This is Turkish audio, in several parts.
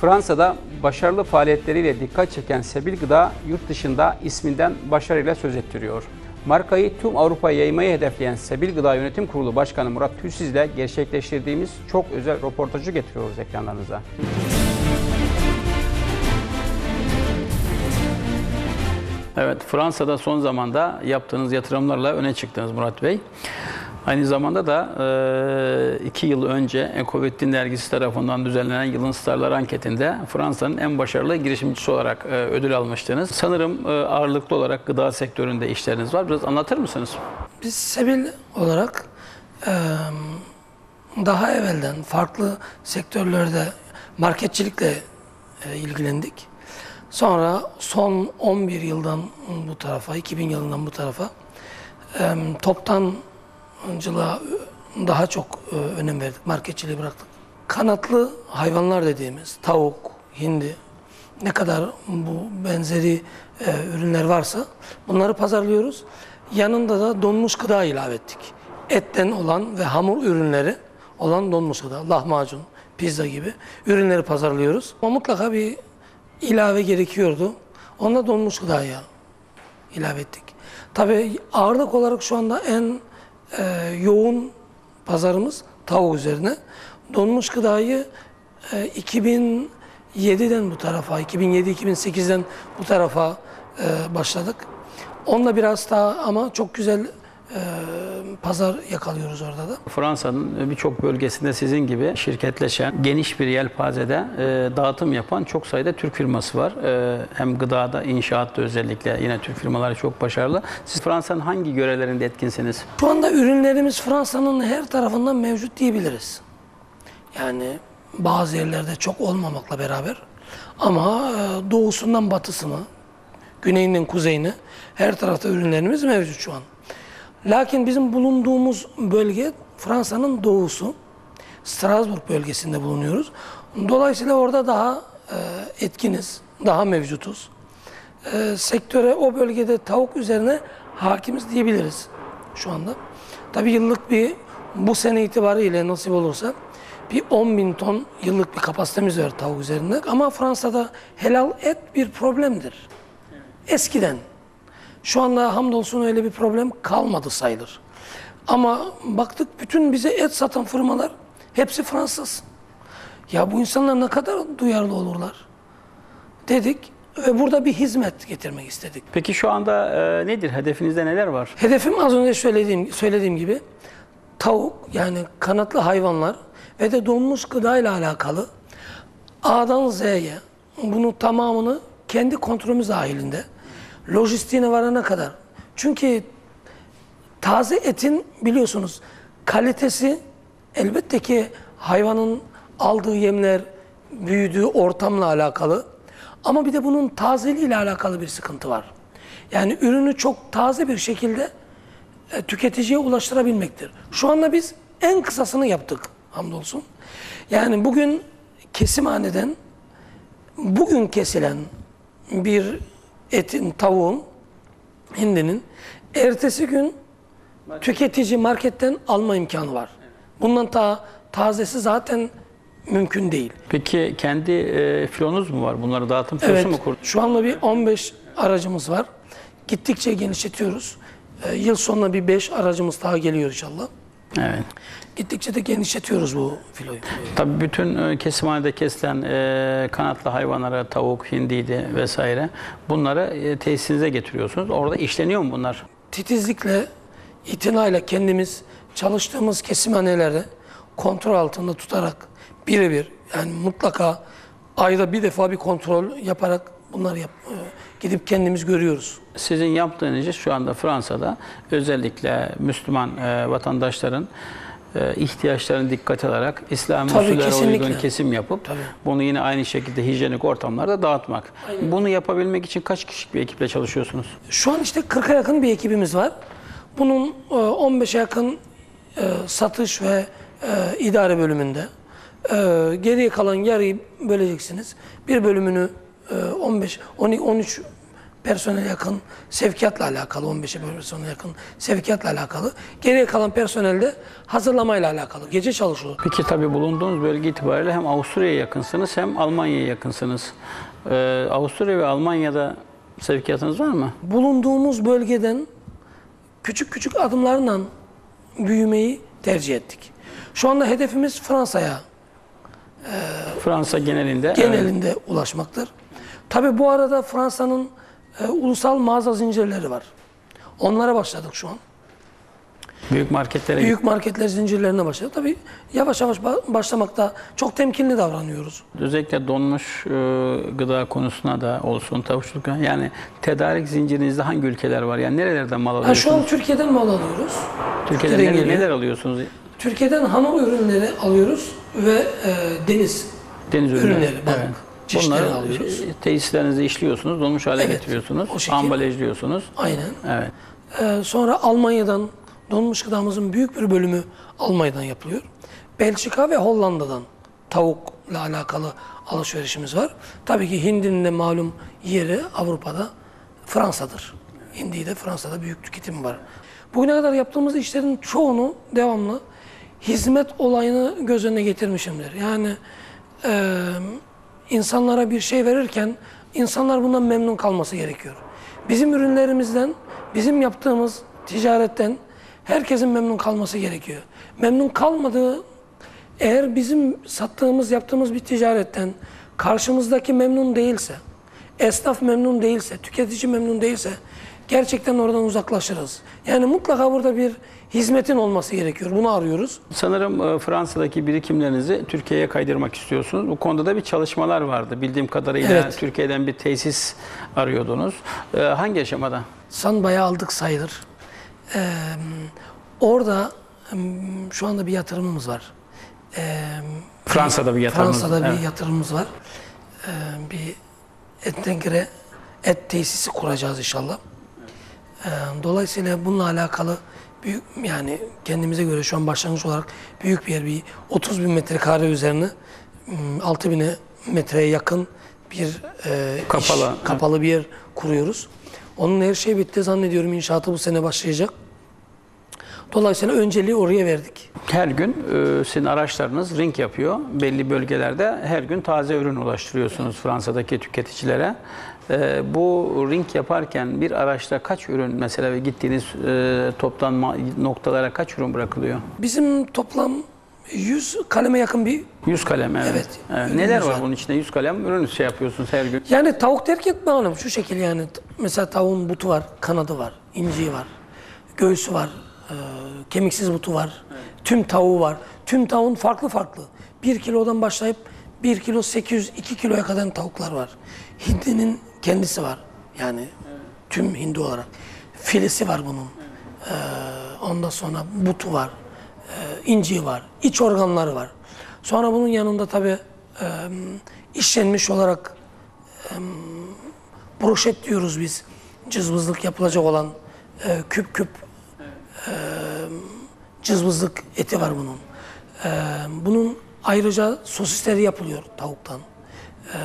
Fransa'da başarılı faaliyetleriyle dikkat çeken Sebil Gıda yurt dışında isminden başarıyla söz ettiriyor. Markayı tüm Avrupa'ya yaymayı hedefleyen Sebil Gıda Yönetim Kurulu Başkanı Murat Tüysiz ile gerçekleştirdiğimiz çok özel röportajı getiriyoruz ekranlarınıza. Evet, Fransa'da son zamanda yaptığınız yatırımlarla öne çıktınız Murat Bey. Aynı zamanda da e, iki yıl önce Ekovettin dergisi tarafından düzenlenen Yılın Starları anketinde Fransa'nın en başarılı girişimcisi olarak e, ödül almıştınız. Sanırım e, ağırlıklı olarak gıda sektöründe işleriniz var. Biraz anlatır mısınız? Biz Sebil olarak e, daha evvelden farklı sektörlerde marketçilikle e, ilgilendik. Sonra son 11 yıldan bu tarafa, 2000 yılından bu tarafa e, toptancılığa daha çok e, önem verdik. Marketçiliği bıraktık. Kanatlı hayvanlar dediğimiz tavuk, hindi ne kadar bu benzeri e, ürünler varsa bunları pazarlıyoruz. Yanında da donmuş gıda ilave ettik. Etten olan ve hamur ürünleri olan donmuş gıda, lahmacun, pizza gibi ürünleri pazarlıyoruz. Ama mutlaka bir ilave gerekiyordu. Onda donmuş gıdaya ilave ettik. Tabii ağırlık olarak şu anda en e, yoğun pazarımız tavuk üzerine. Donmuş gıdayı e, 2007'den bu tarafa, 2007-2008'den bu tarafa e, başladık. Onunla biraz daha ama çok güzel e, pazar yakalıyoruz orada da. Fransa'nın birçok bölgesinde sizin gibi şirketleşen, geniş bir yelpazede e, dağıtım yapan çok sayıda Türk firması var. E, hem gıdada, inşaatta özellikle yine Türk firmaları çok başarılı. Siz Fransa'nın hangi görelerinde etkinsiniz? Şu anda ürünlerimiz Fransa'nın her tarafından mevcut diyebiliriz. Yani bazı yerlerde çok olmamakla beraber ama e, doğusundan batısına, güneyinden kuzeyine her tarafta ürünlerimiz mevcut şu an. Lakin bizim bulunduğumuz bölge Fransa'nın doğusu. Strasbourg bölgesinde bulunuyoruz. Dolayısıyla orada daha e, etkiniz, daha mevcutuz. E, sektöre o bölgede tavuk üzerine hakimiz diyebiliriz şu anda. Tabii yıllık bir bu sene itibariyle nasip olursa bir 10 bin ton yıllık bir kapasitemiz var tavuk üzerinde. Ama Fransa'da helal et bir problemdir. Eskiden. Şu anda hamdolsun öyle bir problem kalmadı sayılır. Ama baktık bütün bize et satan firmalar hepsi Fransız. Ya bu insanlar ne kadar duyarlı olurlar dedik ve burada bir hizmet getirmek istedik. Peki şu anda e, nedir? Hedefinizde neler var? Hedefim az önce söylediğim söylediğim gibi tavuk yani kanatlı hayvanlar ve de donmuş gıda ile alakalı A'dan Z'ye bunu tamamını kendi kontrolümüz dahilinde lojistiğine varana kadar. Çünkü taze etin biliyorsunuz kalitesi elbette ki hayvanın aldığı yemler, büyüdüğü ortamla alakalı. Ama bir de bunun tazeliği ile alakalı bir sıkıntı var. Yani ürünü çok taze bir şekilde e, tüketiciye ulaştırabilmektir. Şu anda biz en kısasını yaptık hamdolsun. Yani bugün kesimhaneden bugün kesilen bir etin, tavuğun, hindinin ertesi gün tüketici marketten alma imkanı var. Bundan ta tazesi zaten mümkün değil. Peki kendi e, filonuz mu var? Bunları dağıtım filosu Evet, mu kurdunuz? şu anda bir 15 aracımız var. Gittikçe genişletiyoruz. Ee, yıl sonuna bir 5 aracımız daha geliyor inşallah. Evet. Gittikçe de genişletiyoruz bu filoyu. Tabii bütün e, kesimhanede kesilen e, kanatlı hayvanlara, tavuk, hindiydi vesaire bunları e, tesisinize getiriyorsunuz. Orada işleniyor mu bunlar? Titizlikle, itinayla kendimiz çalıştığımız kesimhanelerde kontrol altında tutarak birebir yani mutlaka ayda bir defa bir kontrol yaparak bunları yap, gidip kendimiz görüyoruz. Sizin yaptığınız iş şu anda Fransa'da özellikle Müslüman e, vatandaşların e, ihtiyaçlarını dikkate alarak İslami Tabii, usullere kesinlikle. uygun kesim yapıp Tabii. bunu yine aynı şekilde hijyenik ortamlarda dağıtmak. Bunu yapabilmek için kaç kişilik bir ekiple çalışıyorsunuz? Şu an işte 40'a yakın bir ekibimiz var. Bunun e, 15'e yakın e, satış ve e, idare bölümünde. E, Geriye kalan yarıyı böleceksiniz. Bir bölümünü 15, 12, 13 personel yakın sevkiyatla alakalı, 15'e personel yakın sevkiyatla alakalı. Geriye kalan personel de hazırlamayla alakalı. Gece çalışıyor. Peki tabii bulunduğunuz bölge itibariyle hem Avusturya'ya yakınsınız hem Almanya'ya yakınsınız. Ee, Avusturya ve Almanya'da sevkiyatınız var mı? Bulunduğumuz bölgeden küçük küçük adımlarla büyümeyi tercih ettik. Şu anda hedefimiz Fransa'ya Fransa genelinde. evet. genelinde ulaşmaktır. Tabi bu arada Fransa'nın e, ulusal mağaza zincirleri var. Onlara başladık şu an. Büyük marketlere Büyük marketler zincirlerine başladık. Tabi yavaş yavaş ba- başlamakta çok temkinli davranıyoruz. Özellikle donmuş e, gıda konusuna da olsun, tavukçuluk yani tedarik zincirinizde hangi ülkeler var? Yani nerelerden mal Ha, alıyorsunuz? şu an Türkiye'den mal alıyoruz. Türkiye'de Türkiye'den neler, neler alıyorsunuz? Türkiye'den hamur ürünleri alıyoruz ve e, deniz Deniz ürünleri. Ürünleri, balık, çeşitleri Bunları alıyoruz. e, tesislerinizde işliyorsunuz, donmuş hale Evet, getiriyorsunuz, ambalajlıyorsunuz. aynen. Evet. Ee, sonra Almanya'dan donmuş gıdamızın büyük bir bölümü Almanya'dan yapılıyor. Belçika ve Hollanda'dan tavukla alakalı alışverişimiz var. Tabii ki hindinin de malum yeri Avrupa'da Fransa'dır. Hindi'de Fransa'da büyük tüketim var. Bugüne kadar yaptığımız işlerin çoğunu devamlı hizmet olayını göz önüne getirmişimdir. Yani eee insanlara bir şey verirken insanlar bundan memnun kalması gerekiyor. Bizim ürünlerimizden, bizim yaptığımız ticaretten herkesin memnun kalması gerekiyor. Memnun kalmadığı eğer bizim sattığımız, yaptığımız bir ticaretten karşımızdaki memnun değilse, esnaf memnun değilse, tüketici memnun değilse gerçekten oradan uzaklaşırız. Yani mutlaka burada bir hizmetin olması gerekiyor. Bunu arıyoruz. Sanırım e, Fransa'daki birikimlerinizi Türkiye'ye kaydırmak istiyorsunuz. Bu konuda da bir çalışmalar vardı. Bildiğim kadarıyla Evet. Türkiye'den bir tesis arıyordunuz. E, Hangi aşamada? San bayağı aldık sayılır. Ee, orada şu anda bir yatırımımız var. Ee, Fransa'da bir yatırımınız Fransa'da bir evet. yatırımımız var. Ee, bir ettenkere et tesisi kuracağız inşallah. Ee, dolayısıyla bununla alakalı büyük yani kendimize göre şu an başlangıç olarak büyük bir yer bir 30 bin metrekare üzerine 6 bin metreye yakın bir e, iş- Kapalı, kapalı bir yer kuruyoruz. Onun her şey bitti zannediyorum inşaatı bu sene başlayacak. Dolayısıyla önceliği oraya verdik. Her gün e, sizin araçlarınız ring yapıyor. Belli bölgelerde her gün taze ürün ulaştırıyorsunuz Fransa'daki tüketicilere. E, bu ring yaparken bir araçta kaç ürün mesela gittiğiniz e, toplanma noktalara kaç ürün bırakılıyor? Bizim toplam 100 kaleme yakın bir 100 kalem evet. Evet, Evet, Neler var bunun içinde? 100 kalem ürün şey yapıyorsunuz her gün. Yani tavuk derken malum şu şekil yani mesela tavuğun butu var, kanadı var, inciği var, göğsü var, e, kemiksiz butu var, tüm tavuğu var. Tüm tavuğun farklı farklı. 1 kilodan başlayıp 1 kilo 800, 2 kiloya kadar tavuklar var. Hindinin kendisi var yani tüm hindi olarak. Filesi var bunun. E, ondan sonra butu var, e, inciği var, iç organları var. Sonra bunun yanında tabii e, işlenmiş olarak broşet diyoruz biz. Cızbızlık yapılacak olan e, küp küp e, cızbızlık eti var bunun. E, bunun ayrıca sosisleri yapılıyor tavuktan. E,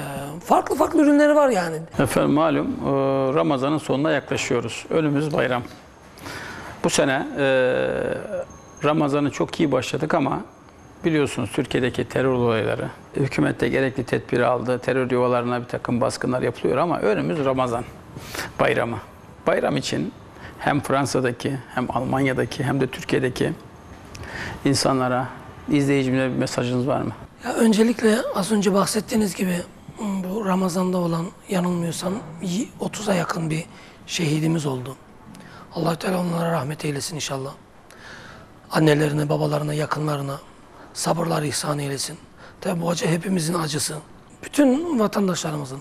farklı farklı ürünleri var yani. Efendim malum e, Ramazan'ın sonuna yaklaşıyoruz. Önümüz bayram. Bu sene e, Ramazan'ı çok iyi başladık ama biliyorsunuz Türkiye'deki terör olayları, hükümet de gerekli tedbiri aldı. Terör yuvalarına bir takım baskınlar yapılıyor ama önümüz Ramazan bayramı. Bayram için hem Fransa'daki hem Almanya'daki hem de Türkiye'deki insanlara, izleyicimlere bir mesajınız var mı? Ya öncelikle az önce bahsettiğiniz gibi bu Ramazan'da olan yanılmıyorsam 30'a yakın bir şehidimiz oldu. allah Teala onlara rahmet eylesin inşallah. Annelerine, babalarına, yakınlarına sabırlar ihsan eylesin. Tabi bu acı hepimizin acısı. Bütün vatandaşlarımızın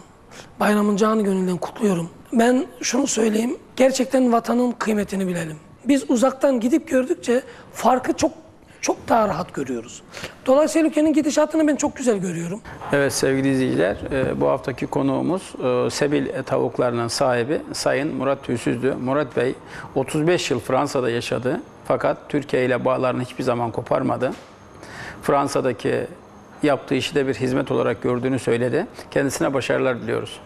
bayramın canı gönülden kutluyorum. Ben şunu söyleyeyim, gerçekten vatanın kıymetini bilelim. Biz uzaktan gidip gördükçe farkı çok çok daha rahat görüyoruz. Dolayısıyla ülkenin gidişatını ben çok güzel görüyorum. Evet sevgili izleyiciler, e, bu haftaki konuğumuz e, Sebil tavuklarının sahibi Sayın Murat Tüysüz'dü. Murat Bey 35 yıl Fransa'da yaşadı fakat Türkiye ile bağlarını hiçbir zaman koparmadı. Fransa'daki yaptığı işi de bir hizmet olarak gördüğünü söyledi. Kendisine başarılar diliyoruz.